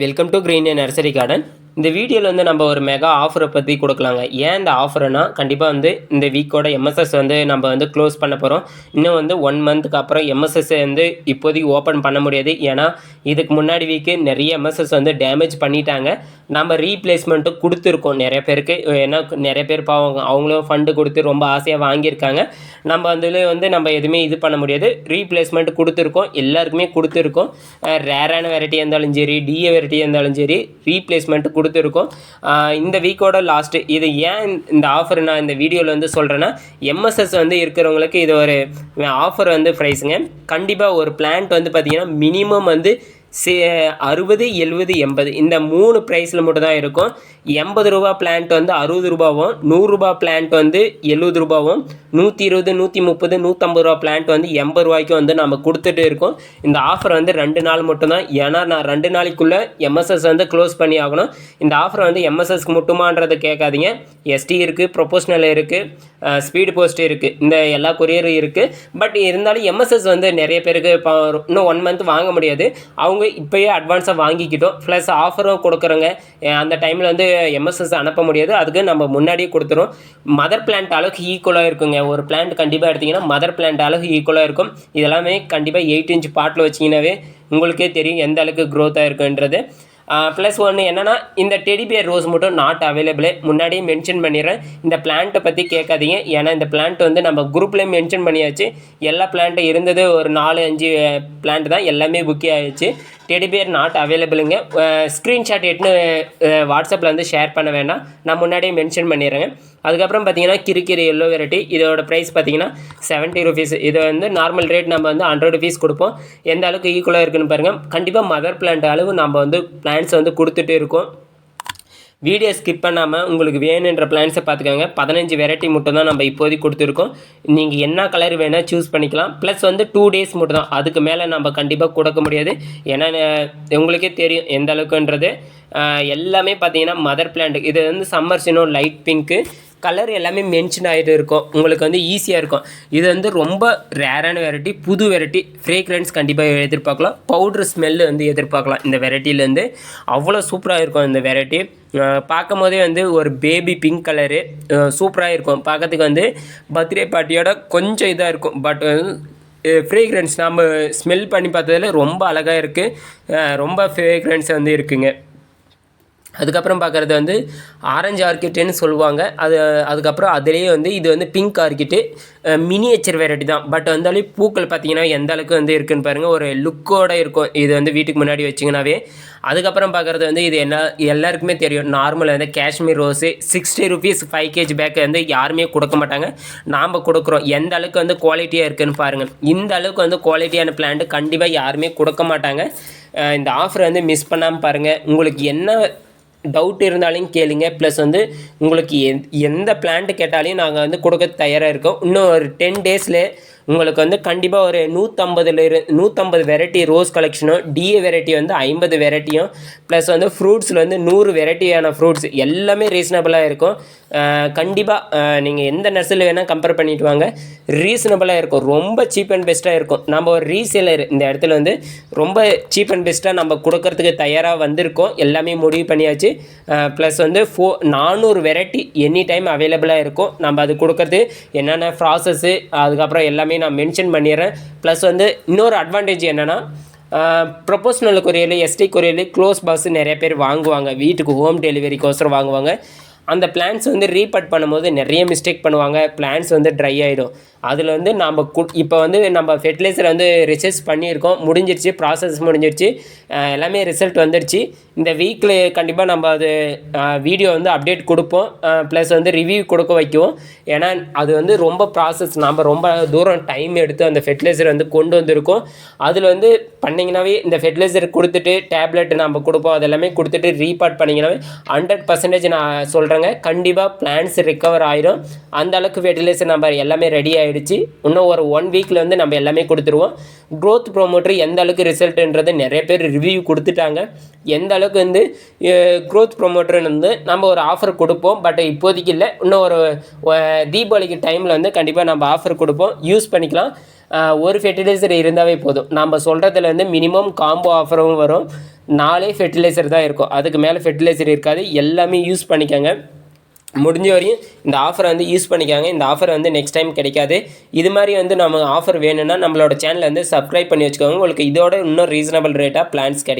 Welcome to green nursery garden. இந்த வீடியோவில் வந்து நம்ம ஒரு மெகா ஆஃபரை பற்றி கொடுக்கலாங்க. ஏன் இந்த ஆஃபர்னா கண்டிப்பாக வந்து இந்த வீக்கோட எம்எஸ்எஸ் வந்து நம்ம வந்து க்ளோஸ் பண்ண போகிறோம் இன்னும் வந்து ஒன் மந்த்துக்கு அப்புறம் எம்எஸ்எஸ் வந்து இப்போதைக்கு ஓப்பன் பண்ண முடியாது. ஏன்னா இதுக்கு முன்னாடி வீக்கு நிறைய எம்எஸ்எஸ் வந்து டேமேஜ் பண்ணிட்டாங்க. நம்ம ரீப்ளேஸ்மெண்ட்டும் கொடுத்துருக்கோம் நிறைய பேருக்கு. ஏன்னா நிறைய பேர் பாவம் அவங்களும் ஃபண்டு கொடுத்து ரொம்ப ஆசையாக வாங்கியிருக்காங்க. நம்ம அதில் வந்து நம்ம எதுவுமே இது பண்ண முடியாது. ரீப்ளேஸ்மெண்ட் கொடுத்துருக்கோம். எல்லாருக்குமே கொடுத்துருக்கோம். ரேரான வெரைட்டியாக இருந்தாலும் சரி டிஏ வெரைட்டியாக இருந்தாலும் சரி ரீப்ளேஸ்மெண்ட் கொடுத்துருக்கோம். இந்த வீக்கோட லாஸ்ட்டு இது ஏன் இந்த ஆஃபர் நான் இந்த வீடியோவில் வந்து சொல்கிறேன்னா எம்எஸ்எஸ் வந்து இருக்கிறவங்களுக்கு இது ஒரு ஆஃபர் வந்து ப்ரைஸுங்க கண்டிப்பாக ஒரு பிளான்ட் வந்து பார்த்திங்கன்னா மினிமம் வந்து சே அறுபது எழுபது எண்பது இந்த மூணு ப்ரைஸில் மட்டும் தான் இருக்கும். எண்பது ரூபா பிளான்ட் வந்து அறுபது ரூபாவும் நூறுரூபா பிளான்ட் வந்து எழுபது ரூபாவும் நூற்றி இருபது நூற்றி முப்பது நூற்றம்பது ரூபா பிளான்ட் வந்து எண்பது ரூபாய்க்கும் வந்து நம்ம கொடுத்துட்டு இருக்கோம். இந்த ஆஃபர் வந்து ரெண்டு நாள் மட்டும்தான். ஏன்னா நான் ரெண்டு நாளைக்குள்ளே எம்எஸ்எஸ் வந்து க்ளோஸ் பண்ணி ஆகணும். இந்த ஆஃபர் வந்து எம்எஸ்எஸ்க்கு மட்டுமான்றதை கேட்காதீங்க. எஸ்டி இருக்குது ப்ரொபோஷனல் இருக்குது ஸ்பீடு போஸ்ட் இருக்குது இந்த எல்லா கொரியரும் இருக்குது பட் இருந்தாலும் எம்எஸ்எஸ் வந்து நிறைய பேருக்கு இப்போ இன்னும் ஒன் மந்த் வாங்க முடியாது. அவங்க இப்போயே அட்வான்ஸாக வாங்கிக்கிட்டோம். ப்ளஸ் ஆஃபரும் கொடுக்குறோங்க அந்த டைமில் வந்து எம்எஸ்எஸ் அனுப்ப முடியாது. அதுக்கு நம்ம முன்னாடியே கொடுத்துரும். மதர் பிளான்ட் அளவுக்கு ஈக்குவலாக இருக்குங்க. ஒரு பிளான்ட் கண்டிப்பாக எடுத்திங்கன்னா மதர் பிளான்ட் அளவுக்கு ஈக்குவலாக இருக்கும். இதெல்லாமே கண்டிப்பாக எயிட் இன்ச் பாட்டில் வச்சிங்கனாவே உங்களுக்கே தெரியும் எந்த அளவுக்கு க்ரோத்தாக இருக்குன்றது. ப்ளஸ் ஒன்று என்னென்னா இந்த டெடிபியர் ரோஸ் மட்டும் நாட் அவைலபிளே முன்னாடியே மென்ஷன் பண்ணிடுறேன். இந்த பிளான்ட்டை பற்றி கேட்காதீங்க. ஏன்னா இந்த பிளான்ட் வந்து நம்ம குரூப்லேயும் மென்ஷன் பண்ணியாச்சு. எல்லா பிளான்ட்டும் இருந்தது ஒரு நாலு அஞ்சு பிளான்ட் தான். எல்லாமே புக்கே ஆகிடுச்சு டெடிபியர் நாட் அவைலபிளுங்க ஸ்க்ரீன்ஷாட் எடுத்துன்னு வாட்ஸ்அப்பில் வந்து ஷேர் பண்ண வேண்டாம் நான் முன்னாடியே மென்ஷன் பண்ணிடுறேங்க அதுக்கப்புறம் பார்த்தீங்கன்னா கிரிக்கிரி எல்லோ வெரைட்டி இதோட ப்ரைஸ் பார்த்தீங்கன்னா செவன்ட்டி ருபீஸ் இது வந்து நார்மல் ரேட் நம்ம வந்து ஹண்ட்ரட் ருபீஸ் கொடுப்போம். எந்த அளவுக்கு ஈக்குவலாக இருக்குன்னு பாருங்கள் கண்டிப்பாக மதர் பிளான்ட் அளவு நம்ம வந்து பிளான்ஸ் வந்து கொடுத்துட்டு இருக்கோம். வீடியோ ஸ்கிப் பண்ணாமல் உங்களுக்கு வேணுன்ற பிளான்ஸை பார்த்துக்கோங்க. பதினஞ்சு வெரைட்டி மட்டும் தான் நம்ம இப்போதைக்கு கொடுத்துருக்கோம். நீங்கள் என்ன கலர் வேணால் சூஸ் பண்ணிக்கலாம். ப்ளஸ் வந்து டூ டேஸ் மட்டும் தான் அதுக்கு மேலே நம்ம கண்டிப்பாக கொடுக்க முடியாது. ஏன்னா உங்களுக்கே தெரியும் எந்த அளவுக்குன்றது. எல்லாமே பார்த்தீங்கன்னா மதர் பிளான்ட் இது வந்து summer snow light pink colour எல்லாமே மென்ஷன் ஆகிட்டு இருக்கும். உங்களுக்கு வந்து ஈஸியாக இருக்கும். இது வந்து ரொம்ப ரேரான வெரைட்டி புது வெரைட்டி ஃப்ரேக்ரன்ஸ் கண்டிப்பாக எதிர்பார்க்கலாம். பவுட்ரு ஸ்மெல்லு வந்து எதிர்பார்க்கலாம். இந்த வெரைட்டிலேருந்து அவ்வளோ சூப்பராக இருக்கும் இந்த வெரைட்டி பார்க்கும் போதே வந்து ஒரு பேபி பிங்க் கலரு சூப்பராக இருக்கும். பார்க்கறதுக்கு வந்து பர்த்டே பார்ட்டியோட கொஞ்சம் இதாக இருக்கும். பட் ஃப்ரேக்ரன்ஸ் நம்ம ஸ்மெல் பண்ணி பார்த்ததுல ரொம்ப அழகாக இருக்குது ரொம்ப ஃப்ரேக்ரன்ஸ் வந்து இருக்குங்க. அதுக்கப்புறம் பார்க்குறது வந்து ஆரஞ்சு ஆர்கிட்டுன்னு சொல்லுவாங்க. அது அதுக்கப்புறம் அதுலேயே வந்து இது வந்து பிங்க் ஆர்கிட்டு மினியேச்சர் வெரைட்டி தான். பட் வந்தாலே பூக்கள் பார்த்தீங்கன்னா எந்த அளவுக்கு வந்து இருக்குன்னு பாருங்கள் ஒரு லுக்கோடு இருக்கும். இது வந்து வீட்டுக்கு முன்னாடி வச்சிங்கனாவே அதுக்கப்புறம் பார்க்குறது வந்து இது என்ன எல்லாருக்குமே தெரியும். நார்மலாக வந்து Kashmir rose sixty rupees five KG bag வந்து யாருமே கொடுக்க மாட்டாங்க. நாம் கொடுக்குறோம். எந்த அளவுக்கு வந்து குவாலிட்டியாக இருக்குன்னு பாருங்கள் இந்த அளவுக்கு வந்து குவாலிட்டியான பிளான்ட் கண்டிப்பாக யாருமே கொடுக்க மாட்டாங்க. இந்த ஆஃபர் வந்து மிஸ் பண்ணாமல் பாருங்கள் உங்களுக்கு என்ன டவுட் இருந்தாலும் கேளுங்க. ப்ளஸ் வந்து உங்களுக்கு எந் எந்த பிளான்ட்டு கேட்டாலையும் நாங்கள் வந்து கொடுக்க தயாராக இருக்கோம். இன்னும் ஒரு டென் டேஸில் உங்களுக்கு வந்து கண்டிப்பாக ஒரு நூற்றம்பதுல இரு நூற்றம்பது வெரைட்டி ரோஸ் கலெக்ஷனும் டிஏ வெரைட்டி வந்து ஐம்பது வெரைட்டியும் ப்ளஸ் வந்து ஃப்ரூட்ஸில் வந்து நூறு வெரைட்டியான ஃப்ரூட்ஸ் எல்லாமே ரீசனபிளாக இருக்கும். கண்டிப்பாக நீங்கள் எந்த நர்சரியில் வேணால் கம்பேர் பண்ணிட்டு வாங்க. ரீசனபிளாக இருக்கும். ரொம்ப சீப் அண்ட் பெஸ்ட்டாக இருக்கும். நம்ம ஒரு ரீசேலர் இந்த இடத்துல வந்து ரொம்ப சீப் அண்ட் பெஸ்ட்டாக நம்ம கொடுக்கறதுக்கு தயாராக வந்திருக்கோம். எல்லாமே முடிவு பண்ணியாச்சு. ப்ளஸ் வந்து ஃபோ நானூறு வெரைட்டி எனி டைம் அவைலபிளாக இருக்கும். நம்ம அது கொடுக்கறது என்னென்ன ப்ராசஸ்ஸு அதுக்கப்புறம் எல்லாமே நான் மென்ஷன் பண்ணிடுறேன். ப்ளஸ் வந்து இன்னொரு அட்வான்டேஜ் என்னென்னா ப்ரொபோஷனல் கொரியரில் எஸ்டி கொரியரில் க்ளோஸ் பாக்ஸ் நிறைய பேர் வாங்குவாங்க. வீட்டுக்கு ஹோம் டெலிவரிக்கோசரம் வாங்குவாங்க. அந்த பிளான்ஸ் வந்து ரீபட் பண்ணும்போது நிறைய மிஸ்டேக் பண்ணுவாங்க. பிளான்ஸ் வந்து ட்ரை ஆகிடும் அதில் வந்து நம்ம கு இப்போ வந்து நம்ம ஃபெர்டிலைசர் வந்து ரிசர்ச் பண்ணியிருக்கோம். முடிஞ்சிருச்சு ப்ராசஸ் முடிஞ்சிருச்சு. எல்லாமே ரிசல்ட் வந்துருச்சு. இந்த வீக்கில் கண்டிப்பாக நம்ம அது வீடியோ வந்து அப்டேட் கொடுப்போம். ப்ளஸ் வந்து ரிவ்யூ கொடுக்க வைக்குவோம். ஏன்னா அது வந்து ரொம்ப ப்ராசஸ் நம்ம ரொம்ப தூரம் டைம் எடுத்து அந்த ஃபெர்டிலைசர் வந்து கொண்டு வந்திருக்கோம். அதில் வந்து பண்ணிங்கனாவே இந்த ஃபெர்டிலைசர் கொடுத்துட்டு டேப்லெட் நம்ம கொடுப்போம். அதெல்லாமே கொடுத்துட்டு ரீபார்ட் பண்ணிங்கனாவே ஹண்ட்ரட் பர்சன்டேஜ் நான் சொல்கிறேன் சொல்கிறேங்க கண்டிப்பாக பிளான்ஸ் ரிக்கவர் ஆயிரும். அந்த அளவுக்கு ஃபெர்டிலைசர் நம்ம எல்லாமே ரெடி ஆயிடுச்சு. இன்னும் ஒரு ஒன் வீக்கில் வந்து நம்ம எல்லாமே கொடுத்துருவோம். க்ரோத் ப்ரோமோட்டர் எந்த அளவுக்கு ரிசல்ட்டுன்றது நிறைய பேர் ரிவ்யூ கொடுத்துட்டாங்க. எந்த அளவுக்கு வந்து க்ரோத் ப்ரோமோட்டர்னு வந்து நம்ம ஒரு ஆஃபர் கொடுப்போம். பட் இப்போதைக்கு இல்லை. இன்னும் ஒரு தீபாவளிக்கு டைமில் வந்து கண்டிப்பாக நம்ம ஆஃபர் கொடுப்போம். யூஸ் பண்ணிக்கலாம். ஒரு ஃபெர்டிலைசர் இருந்தாவே போதும். நம்ம சொல்கிறதுல வந்து மினிமம் காம்போ ஆஃபரும் வரும். நாலே ஃபெர்டிலைசர் தான் இருக்கும். அதுக்கு மேலே ஃபெர்டிலைசர் இருக்காது. எல்லாமே யூஸ் பண்ணிக்கோங்க. முடிஞ்ச வரையும் இந்த ஆஃபரை வந்து யூஸ் பண்ணிக்காங்க. இந்த ஆஃபர் வந்து நெக்ஸ்ட் டைம் கிடைக்காது. இது மாதிரி வந்து நம்ம ஆஃபர் வேணும்னா நம்மளோட சேனலை வந்து சப்ஸ்கிரைப் பண்ணி வச்சுக்கோங்க. உங்களுக்கு இதோட இன்னும் ரீசனபிள் ரேட்டாக பிளான்ஸ் கிடைக்கும்.